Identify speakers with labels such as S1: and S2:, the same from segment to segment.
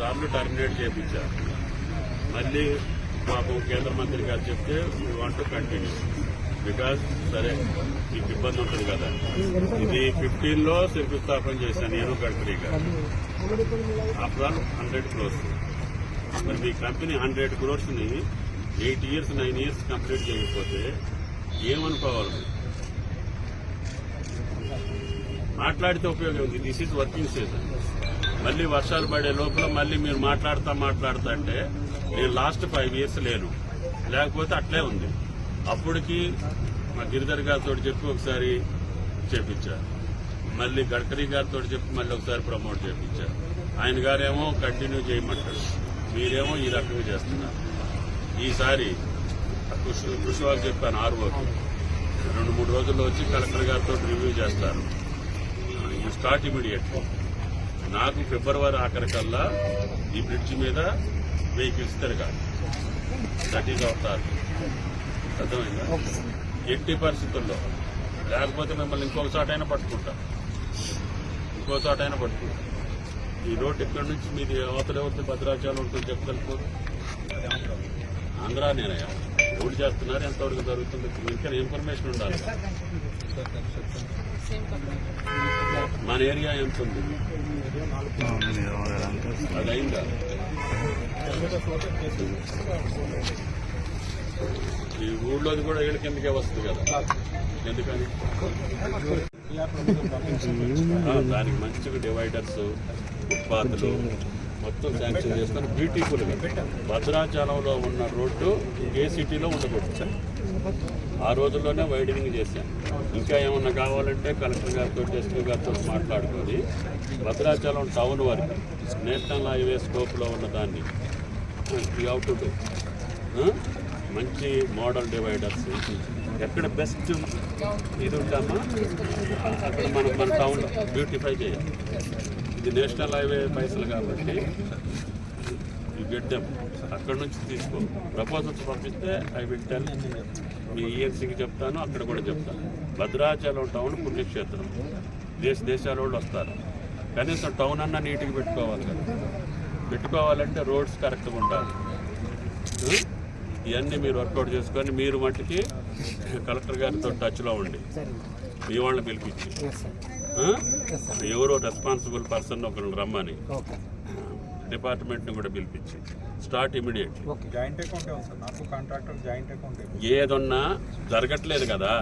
S1: సార్లు టర్మినేట్ చేయించారు మళ్ళీ మాకు కేంద్ర మంత్రి గారు చెప్తే వాంట్ టు కంటిన్యూ బికాస్ సరే మీకు ఇబ్బంది ఉంటుంది కదా. ఇది ఫిఫ్టీన్లో శంకుస్థాపన చేశాను నేను కంపెనీగా గారు. ఆఫ్టర్ ఆల్ హండ్రెడ్ క్రోర్స్ మరి మీ company hundred క్రోర్స్ని eight years nine years complete చేయకపోతే ఏమనుకోవాలి? మాట్లాడితే ఉపయోగం ఉంది. దిస్ ఈజ్ వర్కింగ్ సీజన్ మళ్ళీ వర్షాలు పడే లోపల మళ్ళీ మీరు మాట్లాడతా మాట్లాడతా అంటే నేను లాస్ట్ ఫైవ్ ఇయర్స్ లేను. లేకపోతే అట్లే ఉంది. అప్పటికి మా గిరిధర్ గారితో చెప్పి ఒకసారి చేపించారు. మళ్ళీ గడ్కరీ గారితో చెప్పి మళ్ళీ ఒకసారి ప్రమోట్ చేపించారు. ఆయన గారేమో కంటిన్యూ చేయమంటారు. మీరేమో ఈ రకంగా చేస్తున్నారు. ఈసారి కృషి కృషి వాళ్ళు చెప్పాను ఆర్ఓకి రెండు మూడు రోజుల్లో వచ్చి కలెక్టర్ గారితో రివ్యూ చేస్తారు. యూ స్టార్ట్ ఇమీడియట్ నాకు ఫిబ్రవరి ఆఖరికల్లా ఈ బ్రిడ్జ్ మీద వెహికల్స్ తిరగాలి. అవర్ టార్గెట్ అర్థమైందా? ఎట్టి పరిస్థితుల్లో లేకపోతే మిమ్మల్ని ఇంకొక చోటైనా పట్టుకుంటా. ఇంకో చోటైనా పట్టుకుంటా. ఈ రోడ్ ఎక్కడి నుంచి మీది అవతల ఎవరితో భద్రాచలం ఉంటుంది చెప్తలుకోరు ఆంధ్రా నేనయ్యా ఎవరు చేస్తున్నారు? ఎంతవరకు జరుగుతుంది? ఇంకా ఇన్ఫర్మేషన్ ఉండాలి? మన ఏరియా ఎంత ఉంది? అది అయిందా? ఈ ఊళ్ళోది కూడా ఏళ్ళ కిందకే వస్తుంది కదా. ఎందుకని? దానికి మంచిగా డివైడర్స్ ఫుట్పాత్లు మొత్తం శాంక్షన్ చేస్తాను. బ్యూటిఫుల్గా. భద్రాచలంలో ఉన్న రోడ్డు ఏ సిటీలో ఉండకూడదు. సార్ ఆ రోజుల్లోనే వైడనింగ్ చేశాను ఇంకా ఏమన్నా కావాలంటే కలెక్టర్ గారితో ఎస్పీ గారితో మాట్లాడుకొని భద్రాచలం టౌన్ వరకు నేషనల్ హైవే స్కోప్లో ఉన్న దాన్ని. అవుట్ టు మంచి మోడల్ డివైడర్స్. ఎక్కడ బెస్ట్ ఇది ఉంటామా అక్కడ మనం మన టౌన్ బ్యూటిఫై చేయాలి. ఇది నేషనల్ హైవే పైసలు కాబట్టి యూ గెట్ దెమ్ అక్కడ నుంచి తీసుకో. ప్రపోజల్స్ పంపిస్తే ఐ విల్ టెల్ మీ ఈఎన్సీకి చెప్తాను అక్కడ కూడా చెప్తాను. భద్రాచలం టౌన్ పుణ్యక్షేత్రం. దేశ దేశాల వాళ్ళు వస్తారు. కనీసం టౌన్ అన్నా నీట్గా పెట్టుకోవాలి కదా. పెట్టుకోవాలంటే రోడ్స్ కరెక్ట్గా ఉండాలి. Hmm? ఇవన్నీ మీరు వర్కౌట్ చేసుకొని మీరు మట్టుకి కలెక్టర్ గారితో టచ్లో ఉండి మీ వాళ్ళని పిలిపించి. ఎవరో రెస్పాన్సిబుల్ పర్సన్ ఒకరిని రమ్మని. డిపార్ట్మెంట్ని కూడా పిలిపించి. స్టార్ట్ ఇమీడియట్
S2: జాయింట్ అకౌంట్ ఉంది సార్. నాకు కాంట్రాక్టర్ జాయింట్ అకౌంట్
S1: ఏదన్నా జరగట్లేదు కదా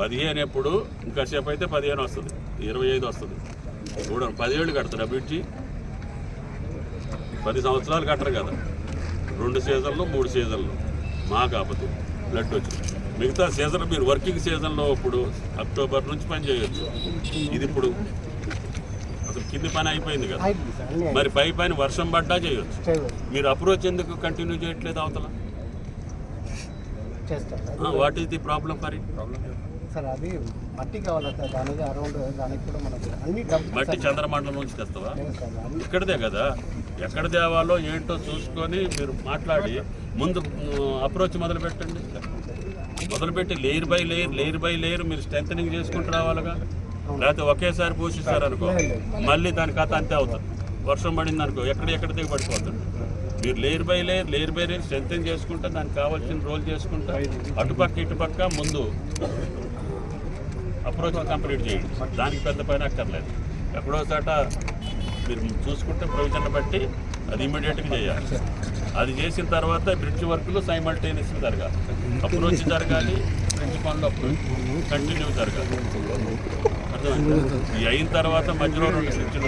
S1: పదిహేను ఎప్పుడు ఇంకాసేపు అయితే పదిహేను వస్తుంది ఇరవై ఐదు వస్తుంది. చూడండి పదిహేళ్ళు కడతారు బ్రిడ్జి పది సంవత్సరాలు కట్టరు కదా. రెండు సీజన్లు మూడు సీజన్లు. మా కాకపోతే బ్లడ్ వచ్చి మిగతా సీజన్ మీరు వర్కింగ్ సీజన్లో ఇప్పుడు అక్టోబర్ నుంచి పని చేయొచ్చు. ఇది ఇప్పుడు అసలు కింది పని అయిపోయింది కదా. మరి పై పని వర్షం పడ్డా చేయొచ్చు. మీరు అప్రోచ్ ఎందుకు కంటిన్యూ చేయట్లేదు అవతల? వాట్ ఈస్ ది ప్రాబ్లం
S3: అది మట్టి
S1: చంద్రమండలం నుంచి తెస్తావా? ఇక్కడదే కదా. ఎక్కడ తేవాలో ఏంటో చూసుకొని మీరు మాట్లాడి ముందు అప్రోచ్ మొదలు పెట్టండి. మొదలుపెట్టి layer by layer layer by layer మీరు స్ట్రెంగ్ చేసుకుంటూ రావాలిగా. లేకపోతే ఒకేసారి పోషిస్తారు అనుకో మళ్ళీ దాని కథ అంతే అవుతుంది. వర్షం పడింది అనుకో ఎక్కడ ఎక్కడ దిగి పడిపోతుంది మీరు layer by layer layer by layer strength చేసుకుంటే దానికి కావాల్సిన రోల్ చేసుకుంటా అటుపక్క ఇటుపక్క ముందు అప్రోచ్ కంప్లీట్ చేయండి. దానికి పెద్ద పైన అక్కర్లేదు. ఎక్కడో చోట మీరు చూసుకుంటే ప్రొవిజన్ బట్టి అది ఇమీడియట్గా చేయాలి. అది చేసిన తర్వాత బ్రిడ్జ్ వర్క్లు సైమల్టేనియస్గా జరగాలి. అప్రోచ్ జరగాలి బ్రిడ్జ్ పనులు కంటిన్యూ జరగాలి. అయిన తర్వాత మధ్యలో రెండు బ్రిడ్జ్లు